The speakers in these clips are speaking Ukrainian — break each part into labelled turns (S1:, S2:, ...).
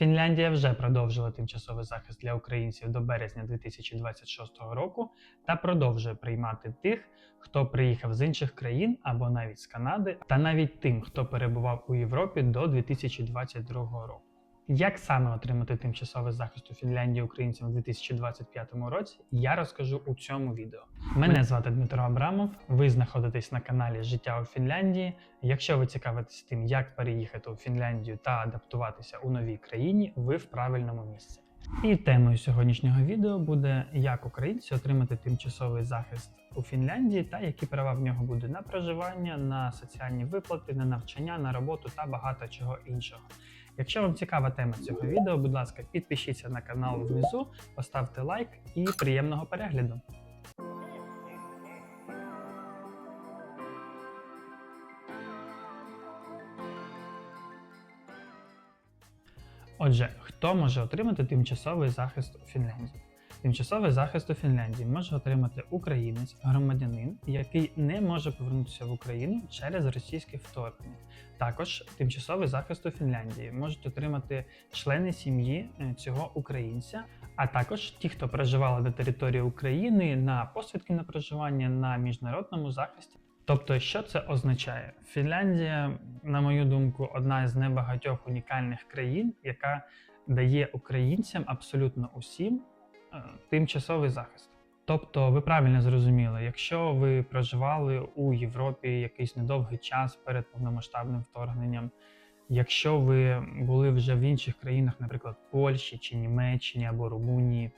S1: Фінляндія вже продовжила тимчасовий захист для українців до березня 2026 року та продовжує приймати тих, хто приїхав з інших країн або навіть з Канади, та навіть тим, хто перебував у Європі до 2022 року. Як саме отримати тимчасовий захист у Фінляндії українцям у 2025 році, я розкажу у цьому відео. Мене звати Дмитро Абрамов. Ви знаходитесь на каналі Життя у Фінляндії. Якщо ви цікавитесь тим, як переїхати у Фінляндію та адаптуватися у новій країні, ви в правильному місці. І темою сьогоднішнього відео буде як українці отримати тимчасовий захист у Фінляндії та які права в нього буде на проживання, на соціальні виплати, на навчання, на роботу та багато чого іншого. Якщо вам цікава тема цього відео, будь ласка, підпишіться на канал внизу, поставте лайк і приємного перегляду. Отже, хто може отримати тимчасовий захист у Фінляндії? Тимчасовий захист у Фінляндії може отримати українець, громадянин, який не може повернутися в Україну через російське вторгнення. Також тимчасовий захист у Фінляндії можуть отримати члени сім'ї е, цього українця, а також ті, хто проживали на території України на посвідки на проживання на міжнародному захисті. Тобто, що це означає? Фінляндія, на мою думку, одна з небагатьох унікальних країн, яка дає українцям абсолютно усім тимчасовий захист. Тобто, ви правильно зрозуміли, якщо ви проживали у Європі якийсь недовгий час перед повномасштабним вторгненням, якщо ви були вже в інших країнах, наприклад, Польщі чи Німеччині або Румунії,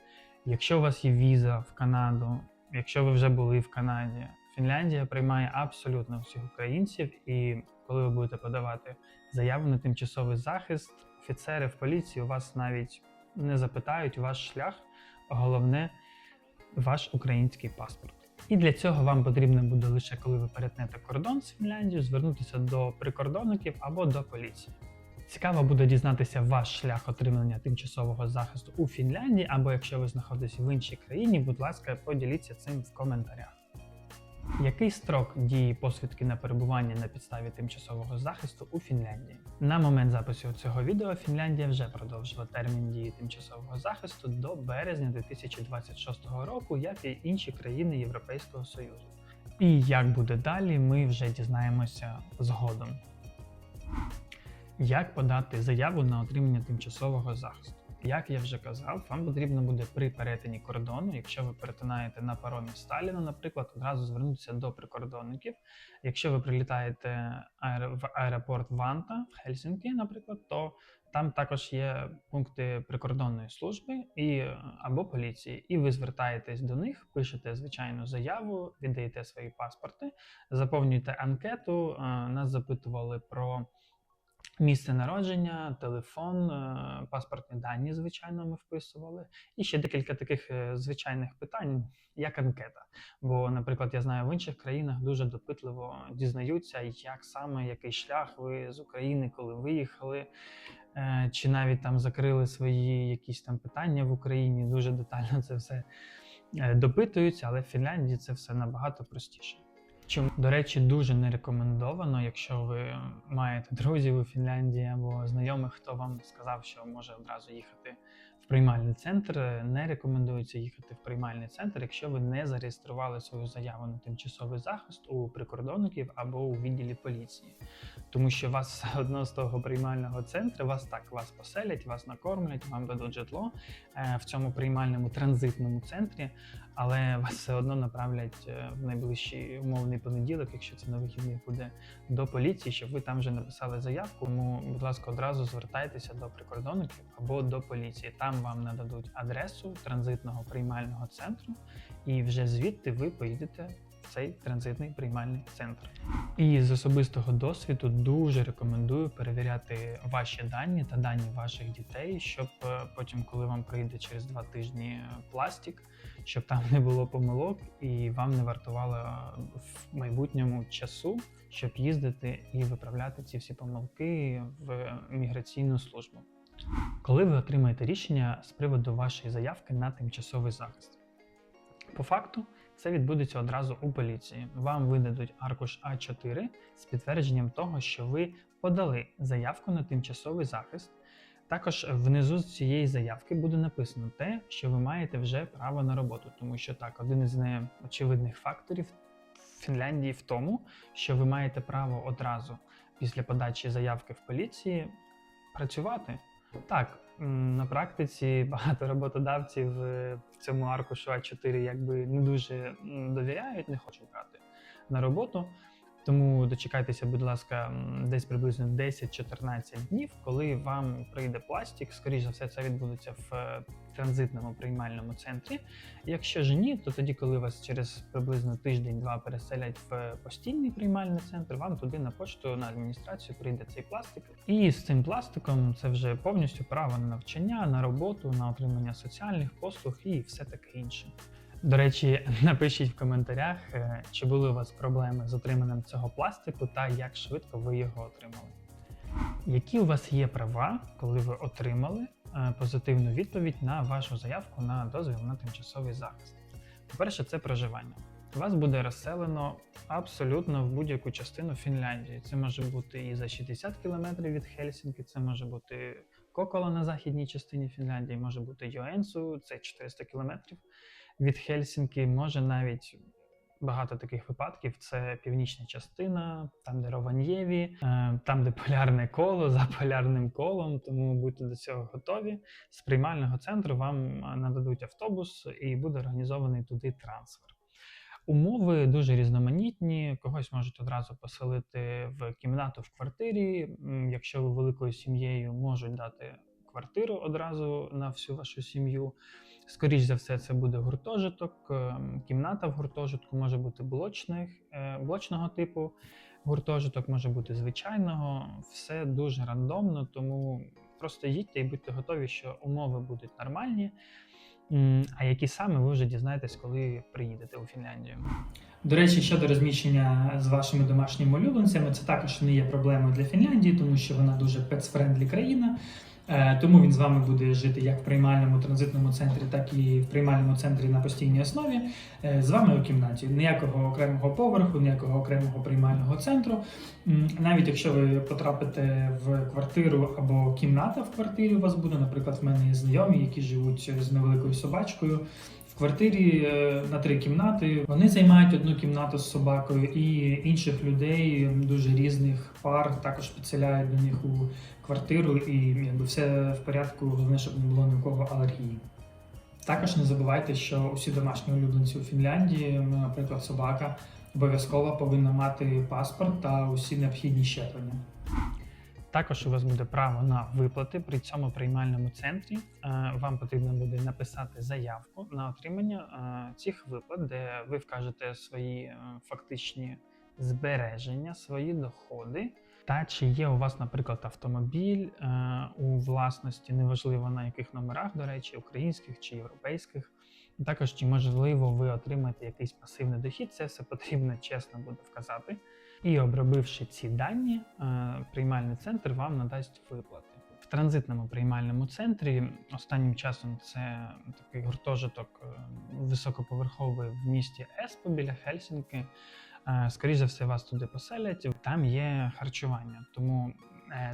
S1: якщо у вас є віза в Канаду, якщо ви вже були в Канаді, Фінляндія приймає абсолютно всіх українців, і коли ви будете подавати заяву на тимчасовий захист, офіцери в поліції у вас навіть не запитають ваш шлях, головне ваш український паспорт. І для цього вам потрібно буде лише коли ви перетнете кордон з Фінляндією, звернутися до прикордонників або до поліції. Цікаво буде дізнатися ваш шлях отримання тимчасового захисту у Фінляндії, або якщо ви знаходитесь в іншій країні, будь ласка, поділіться цим в коментарях. Який строк дії посвідки на перебування на підставі тимчасового захисту у Фінляндії? На момент запису цього відео Фінляндія вже продовжила термін дії тимчасового захисту до березня 2026 року, як і інші країни Європейського Союзу. І як буде далі, ми вже дізнаємося згодом. Як подати заяву на отримання тимчасового захисту? Як я вже казав, вам потрібно буде при перетині кордону, якщо ви перетинаєте на паромі Сталіна, наприклад, одразу звернутися до прикордонників. Якщо ви прилітаєте в аеропорт Ванта в Хельсінкі, наприклад, то там також є пункти прикордонної служби і або поліції, і ви звертаєтесь до них, пишете звичайну заяву, віддаєте свої паспорти, заповнюєте анкету. Е, Нас запитували про. Місце народження, телефон, е, паспортні дані, звичайно, ми вписували. І ще декілька таких е, звичайних питань, як анкета. Бо, наприклад, я знаю, в інших країнах дуже допитливо дізнаються, як саме який шлях ви з України, коли виїхали, е, чи навіть там закрили свої якісь там питання в Україні. Дуже детально це все допитуються, але в Фінляндії це все набагато простіше. Чому, до речі, дуже не рекомендовано, якщо ви маєте друзів у Фінляндії або знайомих, хто вам сказав, що може одразу їхати в приймальний центр. Не рекомендується їхати в приймальний центр, якщо ви не зареєстрували свою заяву на тимчасовий захист у прикордонників або у відділі поліції, тому що вас одно з того приймального центру вас так вас поселять, вас накормлять, вам дадуть житло е, в цьому приймальному транзитному центрі але вас все одно направлять е, в найближчий умовний понеділок, якщо це на вихідних буде до поліції, щоб ви там вже написали заявку. Тому, будь ласка, одразу звертайтеся до прикордонників або до поліції. Там вам нададуть адресу транзитного приймального центру, і вже звідти ви поїдете цей транзитний приймальний центр. І з особистого досвіду дуже рекомендую перевіряти ваші дані та дані ваших дітей, щоб е, потім, коли вам прийде через два тижні е, пластик, щоб там не було помилок і вам не вартувало в майбутньому часу, щоб їздити і виправляти ці всі помилки в міграційну службу. Коли ви отримаєте рішення з приводу вашої заявки на тимчасовий захист, по факту це відбудеться одразу у поліції. Вам видадуть аркуш А4 з підтвердженням того, що ви подали заявку на тимчасовий захист. Також внизу з цієї заявки буде написано те, що ви маєте вже право на роботу, тому що так, один із неочевидних факторів Фінляндії в тому, що ви маєте право одразу після подачі заявки в поліції працювати. Так, на практиці багато роботодавців е, цьому аркушу А4 якби не дуже довіряють, не хочуть брати на роботу. Тому дочекайтеся, будь ласка, десь приблизно 10-14 днів, коли вам прийде пластик. Скоріше за все, це відбудеться в е, транзитному приймальному центрі. Якщо ж ні, то тоді, коли вас через приблизно тиждень-два переселять в постійний приймальний центр, вам туди на пошту на адміністрацію прийде цей пластик. І з цим пластиком це вже повністю право на навчання, на роботу, на отримання соціальних послуг і все таке інше. До речі, напишіть в коментарях, е, чи були у вас проблеми з отриманням цього пластику та як швидко ви його отримали. Які у вас є права, коли ви отримали е, позитивну відповідь на вашу заявку на дозвіл на тимчасовий захист? По-перше, це проживання. Вас буде розселено абсолютно в будь-яку частину Фінляндії. Це може бути і за 60 кілометрів від Хельсінки, це може бути Кокола на західній частині Фінляндії, може бути Йоенсу, це 400 кілометрів від Хельсінки, може навіть багато таких випадків. Це північна частина, там, де Рованєві, е, там, де полярне коло за полярним колом. Тому будьте до цього готові. З приймального центру вам е, нададуть автобус і буде організований туди трансфер. Умови дуже різноманітні. Когось можуть одразу поселити в кімнату в квартирі. Якщо ви великою сім'єю, можуть дати квартиру одразу на всю вашу сім'ю. Скоріш за все, це буде гуртожиток. ем, Кімната в гуртожитку може бути блочних, е, блочного типу. Гуртожиток може бути звичайного. Все дуже рандомно, тому просто їдьте і будьте готові, що умови будуть нормальні. А які саме ви вже дізнаєтесь, коли приїдете у Фінляндію. До речі, щодо розміщення з вашими домашніми улюбленцями, це також не є проблемою для Фінляндії, тому що вона дуже pets-friendly країна. Е, Тому він з вами буде жити як в приймальному транзитному центрі, так і в приймальному центрі на постійній основі. е, З вами у кімнаті. Ніякого окремого поверху, ніякого окремого приймального центру. Навіть якщо ви потрапите в квартиру або кімната в квартирі у вас буде, наприклад, в мене є знайомі, які живуть з невеликою собачкою. В квартирі е, на три кімнати вони займають одну кімнату з собакою, і інших людей дуже різних пар також підселяють до них у квартиру, і якби все в порядку, головне, щоб не було ні у кого алергії. Також не забувайте, що усі домашні улюбленці у Фінляндії, наприклад, собака, обов'язково повинна мати паспорт та усі необхідні щеплення. Також у вас буде право на виплати при цьому приймальному центрі. Е, Вам потрібно буде написати заявку на отримання е, цих виплат, де ви вкажете свої е, фактичні збереження, свої доходи. Та чи є у вас, наприклад, автомобіль у власності, неважливо на яких номерах, до речі, українських чи європейських. Також чи можливо ви отримаєте якийсь пасивний дохід, це все потрібно чесно буде вказати. І обробивши ці дані, е, приймальний центр вам надасть виплати. В транзитному приймальному центрі останнім часом це такий гуртожиток е, високоповерховий в місті Еспо біля Хельсінки. Е, Скоріше за все, вас туди поселять. Там є харчування, тому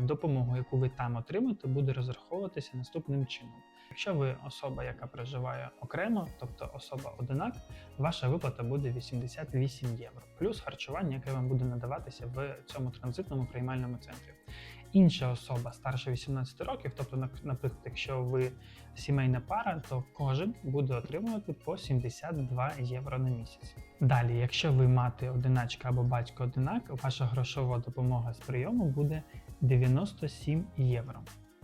S1: допомогу, яку ви там отримаєте, буде розраховуватися наступним чином. Якщо ви особа, яка проживає окремо, тобто особа одинак, ваша виплата буде 88 євро, плюс харчування, яке вам буде надаватися в цьому транзитному приймальному центрі. Інша особа старше 18 років, тобто, наприклад, якщо ви сімейна пара, то кожен буде отримувати по 72 євро на місяць. Далі, якщо ви мати одиначка або батько одинак, ваша грошова допомога з прийому буде 97 євро.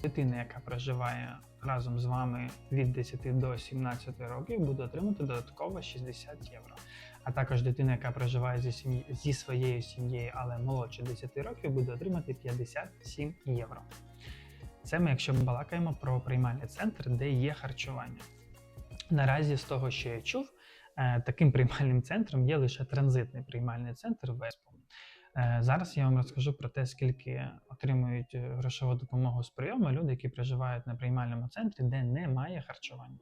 S1: Дитина, яка проживає разом з вами від 10 до 17 років, буде отримати додатково 60 євро. А також дитина, яка проживає зі, сім'ї, зі своєю сім'єю, але молодше 10 років, буде отримати 57 євро. Це ми, якщо балакаємо про приймальний центр, де є харчування. Наразі, з того, що я чув, е, таким приймальним центром є лише транзитний приймальний центр Веспо. Е, Зараз я вам розкажу про те, скільки отримують е, грошову допомогу з прийому люди, які проживають на приймальному центрі, де немає харчування.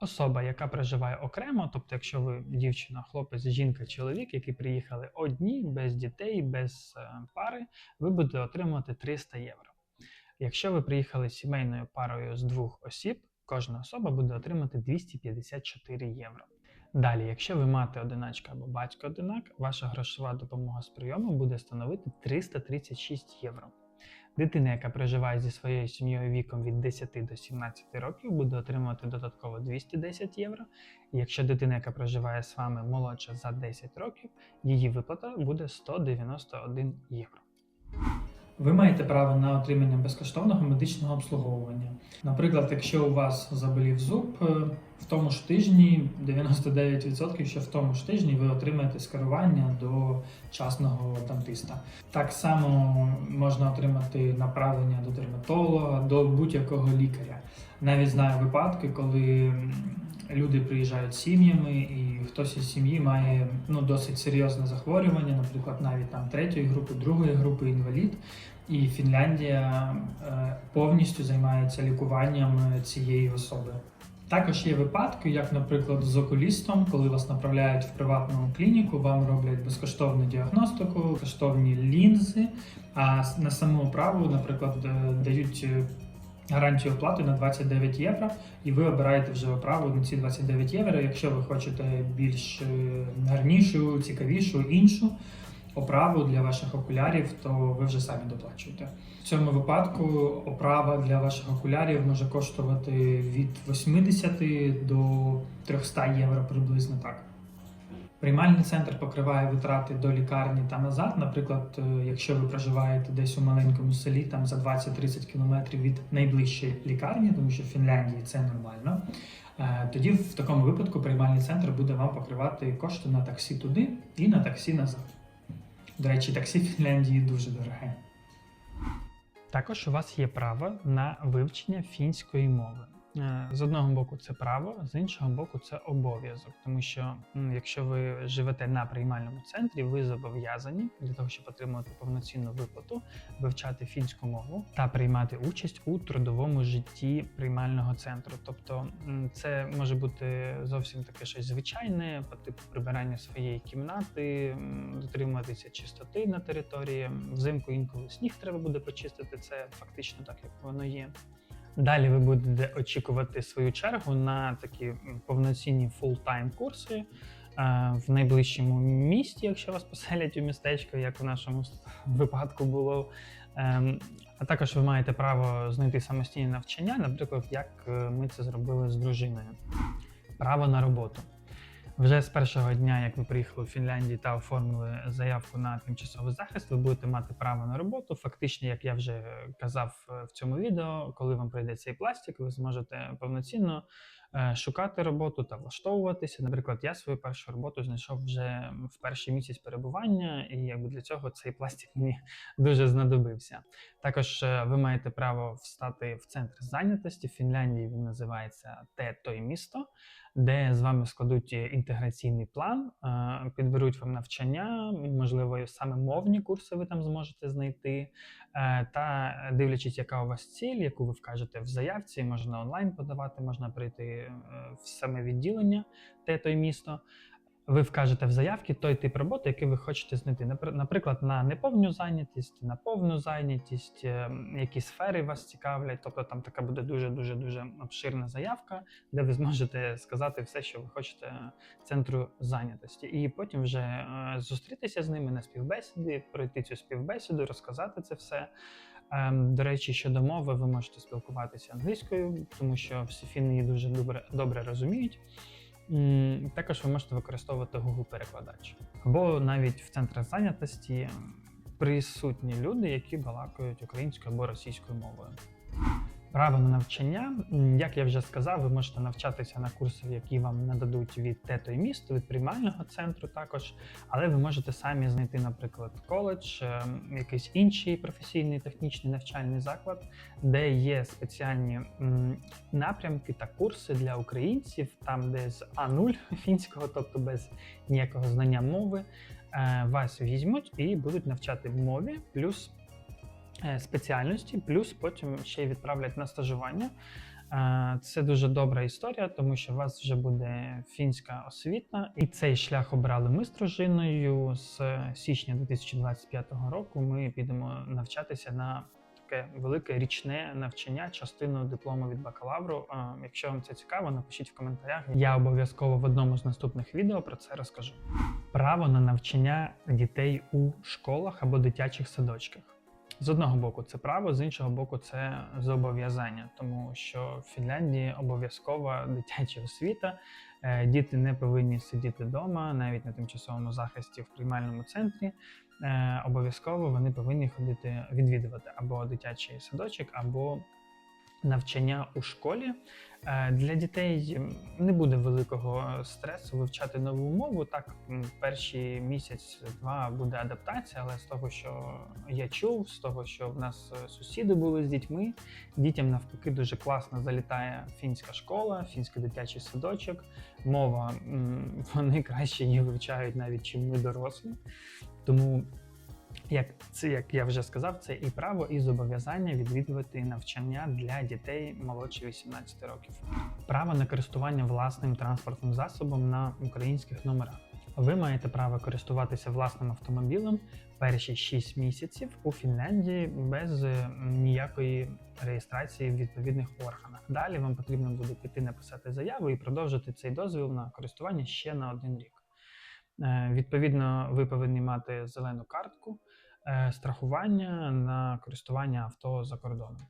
S1: Особа, яка проживає окремо, тобто, якщо ви дівчина, хлопець, жінка, чоловік, які приїхали одні, без дітей, без е, пари, ви будете отримувати 300 євро. Якщо ви приїхали сімейною парою з двох осіб, кожна особа буде отримати 254 євро. Далі, якщо ви мати одиначка або батько одинак, ваша грошова допомога з прийому буде становити 336 євро. Дитина, яка проживає зі своєю сім'єю віком від 10 до 17 років, буде отримувати додатково 210 євро. Якщо дитина, яка проживає з вами молодша за 10 років, її виплата буде 191 євро. Ви маєте право на отримання безкоштовного медичного обслуговування. Наприклад, якщо у вас заболів зуб, е, в тому ж тижні 99%, що в тому ж тижні ви отримаєте скерування до частного дантиста. Так само можна отримати направлення до дерматолога, до будь-якого лікаря. Навіть знаю випадки, коли люди приїжджають сім'ями, і хтось із сім'ї має ну, досить серйозне захворювання, наприклад, навіть там третьої групи, другої групи інвалід. І Фінляндія е, повністю займається лікуванням цієї особи. Також є випадки, як, наприклад, з окулістом, коли вас направляють в приватну клініку, вам роблять безкоштовну діагностику, безкоштовні лінзи, а на саму оправу, наприклад, е, дають е, гарантію оплати на 29 євро, і ви обираєте вже оправу на ці 29 євро. Якщо ви хочете більш е, гарнішу, цікавішу, іншу оправу для ваших окулярів, то ви вже самі доплачуєте. В цьому випадку оправа для ваших окулярів може коштувати від 80 до 300 євро приблизно так. Приймальний центр покриває витрати до лікарні та назад. Наприклад, е, якщо ви проживаєте десь у маленькому селі, там за 20-30 кілометрів від найближчої лікарні, тому що в Фінляндії це нормально. е, Тоді в такому випадку приймальний центр буде вам покривати кошти на таксі туди і на таксі назад. До речі, таксі в Фінляндії дуже дороге. Також у вас є право на вивчення фінської мови. Е, З одного боку, це право, з іншого боку, це обов'язок, тому що якщо ви живете на приймальному центрі, ви зобов'язані для того, щоб отримати повноцінну виплату, вивчати фінську мову та приймати участь у трудовому житті приймального центру. Тобто, це може бути зовсім таке щось звичайне, по типу прибирання своєї кімнати, дотримуватися чистоти на території. Взимку інколи сніг треба буде почистити. Це фактично так, як воно є. Далі ви будете очікувати свою чергу на такі повноцінні фултайм курси е, в найближчому місті, якщо вас поселять у містечко, як в нашому випадку було. Ем, А також ви маєте право знайти самостійне навчання, наприклад, як е, ми це зробили з дружиною. Право на роботу. Вже з першого дня, як ви приїхали в Фінляндії та оформили заявку на тимчасовий захист, ви будете мати право на роботу. Фактично, як я вже казав е, в цьому відео, коли вам прийде цей пластик, ви зможете повноцінно шукати роботу та влаштовуватися. Наприклад, я свою першу роботу знайшов вже в перший місяць перебування, і якби для цього цей пластик мені дуже знадобився. Також е, ви маєте право встати в центр зайнятості. В Фінляндії він називається Те той місто де з вами складуть інтеграційний план, е, підберуть вам навчання, можливо, саме мовні курси ви там зможете знайти. Е, Та дивлячись, яка у вас ціль, яку ви вкажете в заявці, можна онлайн подавати, можна прийти е, в саме відділення, те той місто. Ви вкажете в заявці той тип роботи, який ви хочете знайти. Напр- Наприклад, на неповну зайнятість, на повну зайнятість, е, які сфери вас цікавлять. Тобто там така буде дуже дуже дуже обширна заявка, де ви зможете сказати все, що ви хочете центру зайнятості, і потім вже е, зустрітися з ними на співбесіді, пройти цю співбесіду, розказати це все. Ем, До речі, щодо мови, ви можете спілкуватися англійською, тому що всі фіни її дуже добре, добре розуміють. Також ви можете використовувати Google перекладач. Або навіть в центрах зайнятості присутні люди, які балакають українською або російською мовою. Право на навчання, як я вже сказав, ви можете навчатися на курсах, які вам нададуть від тето і місто, від приймального центру також, але ви можете самі знайти, наприклад, коледж, е, якийсь інший професійний технічний навчальний заклад, де є спеціальні напрямки та курси для українців, там де з А0 фінського, тобто без ніякого знання мови, е, вас візьмуть і будуть навчати мові, плюс спеціальності, плюс потім ще й відправлять на стажування. Е, Це дуже добра історія, тому що у вас вже буде фінська освіта, і цей шлях обрали ми з дружиною з січня 2025 року. Ми підемо навчатися на таке велике річне навчання, частину диплому від бакалавру. Е, Якщо вам це цікаво, напишіть в коментарях. Я обов'язково в одному з наступних відео про це розкажу. Право на навчання дітей у школах або дитячих садочках. З одного боку, це право, з іншого боку, це зобов'язання, тому що в Фінляндії обов'язкова дитяча освіта. Е, Діти не повинні сидіти вдома, навіть на тимчасовому захисті в приймальному центрі. Е, Обов'язково вони повинні ходити відвідувати або дитячий садочок, або навчання у школі. Е, Для дітей не буде великого стресу вивчати нову мову. Так, м, перший місяць-два буде адаптація, але з того, що я чув, з того, що в нас е, сусіди були з дітьми, дітям навпаки дуже класно залітає фінська школа, фінський дитячий садочок. Мова вони краще її вивчають навіть чим ми дорослі. Тому як це, як я вже сказав, це і право, і зобов'язання відвідувати навчання для дітей молодше 18 років. Право на користування власним транспортним засобом на українських номерах. Ви маєте право користуватися власним автомобілем перші 6 місяців у Фінляндії без е, ніякої реєстрації в відповідних органах. Далі вам потрібно буде піти написати заяву і продовжити цей дозвіл на користування ще на один рік. Е, Відповідно, ви повинні мати зелену картку страхування на користування авто за кордоном.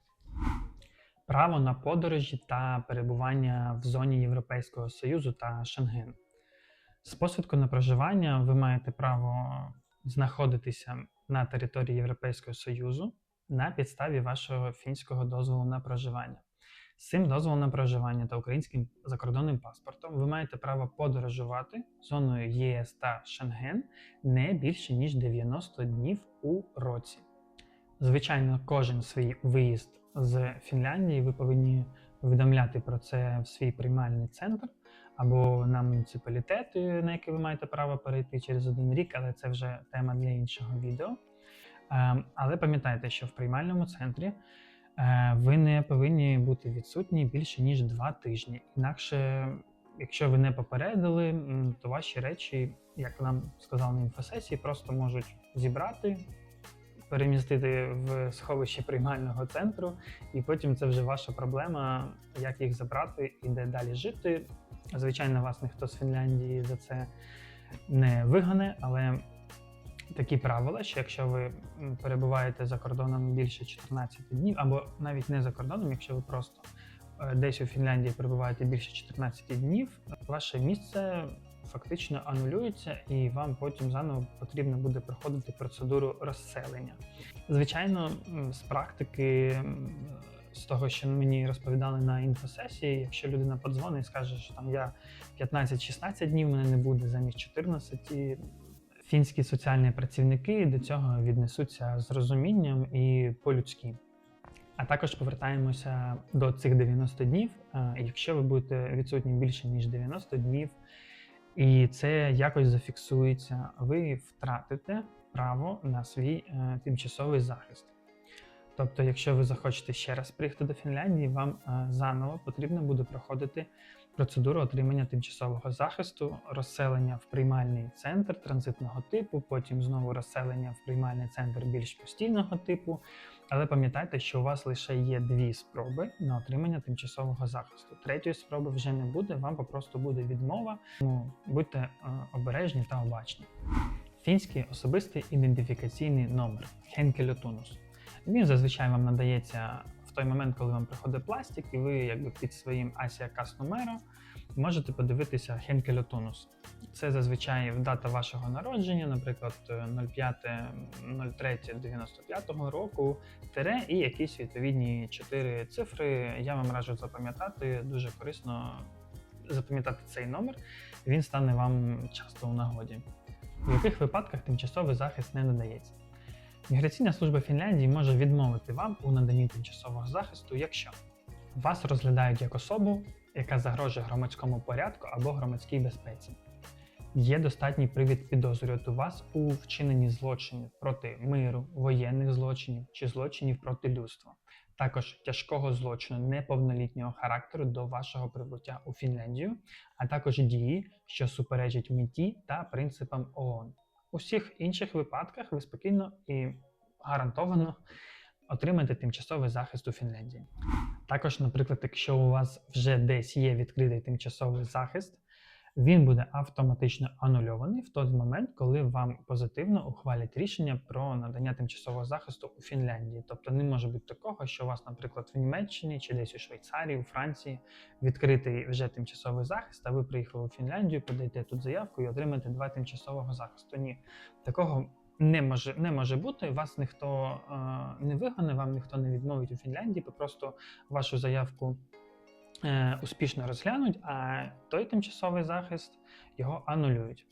S1: Право на подорожі та перебування в зоні Європейського Союзу та Шенген. З посвідку на проживання ви маєте право знаходитися на території Європейського Союзу на підставі вашого фінського дозволу на проживання. Цим дозволом на проживання та українським закордонним паспортом ви маєте право подорожувати зоною ЄС та Шенген не більше ніж 90 днів у році. Звичайно, кожен свій виїзд з Фінляндії ви повинні повідомляти про це в свій приймальний центр або на муніципалітет, на який ви маєте право перейти через один рік, але це вже тема для іншого відео. Ем, Але пам'ятайте, що в приймальному центрі ви не повинні бути відсутні більше ніж два тижні. Інакше, якщо ви не попередили, то ваші речі, як нам сказали на інфосесії, просто можуть зібрати, перемістити в сховище приймального центру, і потім це вже ваша проблема, як їх забрати і де далі жити. Звичайно, вас ніхто з Фінляндії за це не вигане, але такі правила, що якщо ви перебуваєте за кордоном більше 14 днів, або навіть не за кордоном, якщо ви просто е, десь у Фінляндії перебуваєте більше 14 днів, ваше місце фактично анулюється, і вам потім заново потрібно буде проходити процедуру розселення. Звичайно, з практики, з того, що мені розповідали на інфосесії, якщо людина подзвонить і скаже, що там я 15-16 днів мене не буде замість 14, фінські соціальні працівники до цього віднесуться з розумінням і по-людськи. А також повертаємося до цих 90 днів. Е, Якщо ви будете відсутні більше ніж 90 днів, і це якось зафіксується, ви втратите право на свій е, тимчасовий захист. Тобто, якщо ви захочете ще раз приїхати до Фінляндії, вам е, заново потрібно буде проходити процедуру отримання тимчасового захисту, розселення в приймальний центр транзитного типу, потім знову розселення в приймальний центр більш постійного типу. Але пам'ятайте, що у вас лише є дві спроби на отримання тимчасового захисту. Третьої спроби вже не буде, вам попросту буде відмова. Тому будьте е, обережні та обачні. Фінський особистий ідентифікаційний номер Хенкельотунус. Він зазвичай вам надається той момент, коли вам приходить пластик, і ви якби під своїм Асія Кас номером можете подивитися Хенкельотунус. Це зазвичай дата вашого народження, наприклад, 05.03.95 року, тире і якісь відповідні чотири цифри. Я вам раджу запам'ятати, дуже корисно запам'ятати цей номер, він стане вам часто у нагоді. В яких випадках тимчасовий захист не надається? Міграційна служба Фінляндії може відмовити вам у наданні тимчасового захисту, якщо вас розглядають як особу, яка загрожує громадському порядку або громадській безпеці. Є достатній привід підозрювати вас у вчиненні злочинів проти миру, воєнних злочинів чи злочинів проти людства, також тяжкого злочину неповнолітнього характеру до вашого прибуття у Фінляндію, а також дії, що суперечать меті та принципам ООН. У всіх інших випадках ви спокійно і гарантовано отримати тимчасовий захист у Фінляндії. Також, наприклад, якщо у вас вже десь є відкритий тимчасовий захист, він буде автоматично анульований в той момент, коли вам позитивно ухвалять рішення про надання тимчасового захисту у Фінляндії. Тобто не може бути такого, що у вас, наприклад, в Німеччині чи десь у Швейцарії, у Франції відкритий вже тимчасовий захист, а ви приїхали у Фінляндію, подаєте тут заявку і отримаєте два тимчасового захисту. Ні, такого не може не може бути. Вас ніхто е, не вигоне, вам ніхто не відмовить у Фінляндії. Ви просто вашу заявку успішно розглянуть, а той тимчасовий захист його анулюють.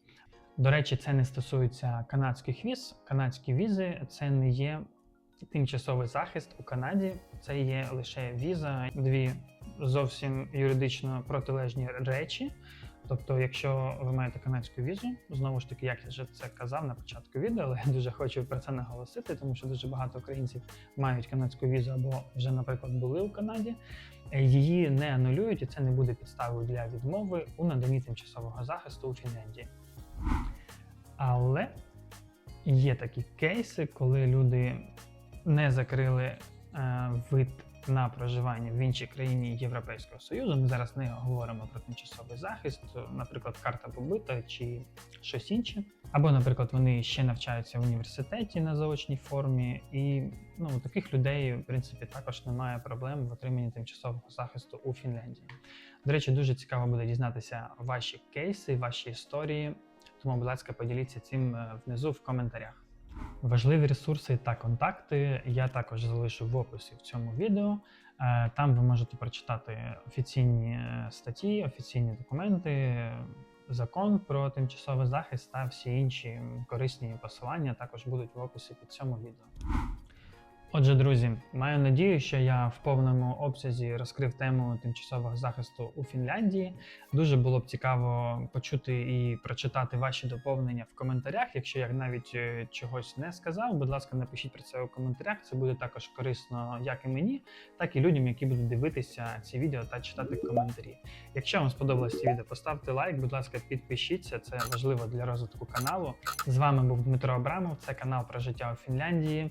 S1: До речі, це не стосується канадських віз. Канадські візи це не є тимчасовий захист у Канаді, це є лише віза, дві зовсім юридично протилежні речі. Тобто, якщо ви маєте канадську візу, знову ж таки, як я вже це казав на початку відео, але я дуже хочу про це наголосити, тому що дуже багато українців мають канадську візу або вже, наприклад, були у Канаді. Е, Її не анулюють, і це не буде підставою для відмови у наданні тимчасового захисту у Фінляндії. Але є такі кейси, коли люди не закрили е, вид на проживання в іншій країні Європейського Союзу. Ми зараз не говоримо про тимчасовий захист, наприклад, карта побита чи щось інше. Або, наприклад, вони ще навчаються в університеті на заочній формі, і ну, у таких людей, в принципі, також немає проблем в отриманні тимчасового захисту у Фінляндії. До речі, дуже цікаво буде дізнатися ваші кейси, ваші історії. Тому, будь ласка, поділіться цим е, внизу в коментарях. Важливі ресурси та контакти я також залишу в описі в цьому відео. Е, Там ви можете прочитати офіційні е, статті, офіційні документи, закон про тимчасовий захист та всі інші корисні посилання також будуть в описі під цьому відео. Отже, друзі, маю надію, що я в повному обсязі розкрив тему тимчасового захисту у Фінляндії. Дуже було б цікаво почути і прочитати ваші доповнення в коментарях. Якщо я навіть е, чогось не сказав, будь ласка, напишіть про це у коментарях. Це буде також корисно як і мені, так і людям, які будуть дивитися ці відео та читати коментарі. Якщо вам сподобалось це відео, поставте лайк, будь ласка, підпишіться. Це важливо для розвитку каналу. З вами був Дмитро Абрамов. Це канал про життя у Фінляндії.